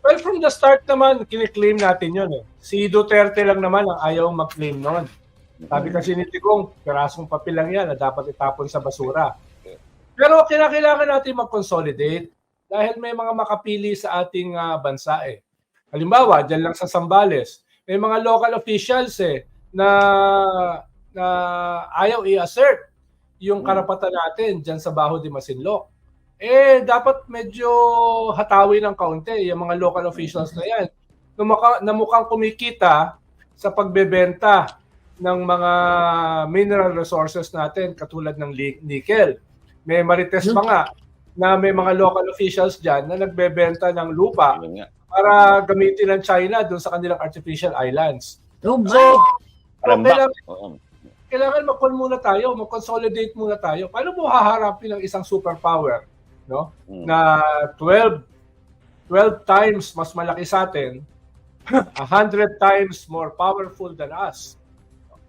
Well, from the start naman, kiniklaim natin yun eh. Si Duterte lang naman ang ayaw mag-claim noon. Sabi kasi ni Tigong, pirasong papel lang yan na dapat itapon sa basura. Pero kinakailangan natin mag-consolidate dahil may mga makapili sa ating ah, bansa eh. Halimbawa, dyan lang sa Sambales, may mga local officials eh na, na ayaw i-assert yung karapatan natin dyan sa Baho de Masinloc. Eh, dapat medyo hatawi ng kaunti yung mga local officials na yan. Na, mukhang, na mukhang kumikita sa pagbebenta ng mga mineral resources natin katulad ng nickel. May marites pa nga na may mga local officials dyan na nagbebenta ng lupa para gamitin ng China doon sa kanilang artificial islands. Oh my. So, kailangan, kailangan mag muna tayo, mag-consolidate muna tayo. Paano mo haharapin ng isang superpower no? Mm. na 12 12 times mas malaki sa atin, 100 times more powerful than us.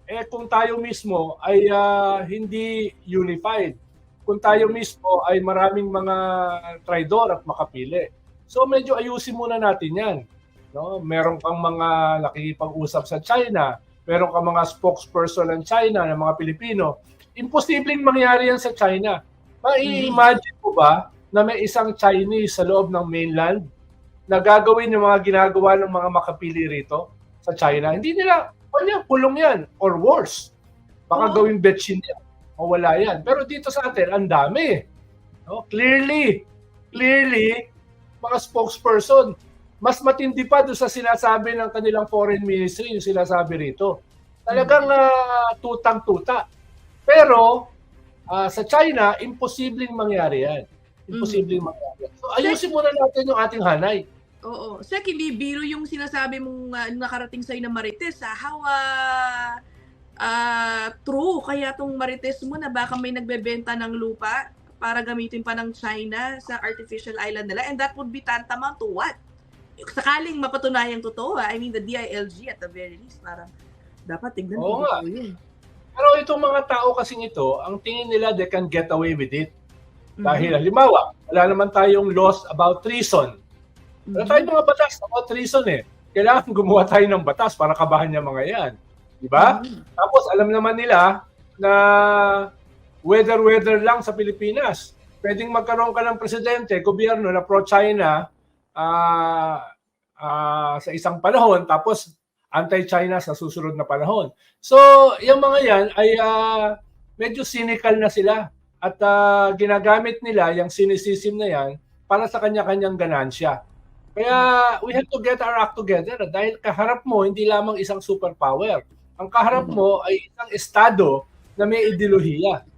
Eh kung tayo mismo ay ah, hindi unified, kung tayo mismo ay maraming mga traidor at makapili. So medyo ayusin muna natin 'yan. No? Meron kang mga nakikipag-usap sa China, meron kang mga spokesperson ng China ng mga Pilipino. Imposibleng mangyari yan sa China. Mai-imagine ba na may isang Chinese sa loob ng mainland na gagawin yung mga ginagawa ng mga makapili rito sa China? Hindi nila, wala, pulong yan or worse. Baka Oo. gawing betchin yan o wala yan. Pero dito sa atin, ang dami. No? Clearly, clearly, mga spokesperson, mas matindi pa doon sa sinasabi ng kanilang foreign ministry, yung sinasabi rito. Talagang ah, tutang-tuta. Pero ah, sa China, imposibleng mangyari yan. Imposibleng mangyari. yan. So ayusin muna natin yung ating hanay. Oo. Sek, hindi biro yung sinasabi mong uh, nakarating sa'yo na Marites. Ha? How ah, ah, true kaya tong Marites mo na baka may nagbebenta ng lupa para gamitin pa ng China sa artificial island nila and that would be tantamount to what? Sakaling mapatunayang totoo, ah. I mean, the DILG at the very least, parang dapat tignan Oo nga. totoo yun. Pero itong mga tao kasing ito, ang tingin nila they can get away with it. Mhm. Dahil halimbawa, wala naman tayong laws about treason. Wala Mhm. tayong mga batas about treason eh. Kailangan gumawa tayo ng batas para kabahan yung mga yan. Di ba? Mhm. Tapos alam naman nila na weather-weather lang sa Pilipinas. Pwedeng magkaroon ka ng presidente, gobyerno na pro-China ah, ah, sa isang panahon, tapos anti-China sa susunod na panahon. So, yung mga yan ay ah, medyo cynical na sila at ah, ginagamit nila yung cynicism na yan para sa kanya-kanyang ganansya. Kaya we have to get our act together dahil kaharap mo hindi lamang isang superpower. Ang kaharap mo ay isang estado na may ideolohiya.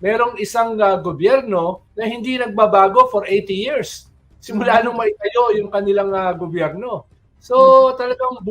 Merong isang ah, gobyerno na hindi nagbabago for 80 years. Simula nung maitayo yung kanilang ah, gobyerno. So talagang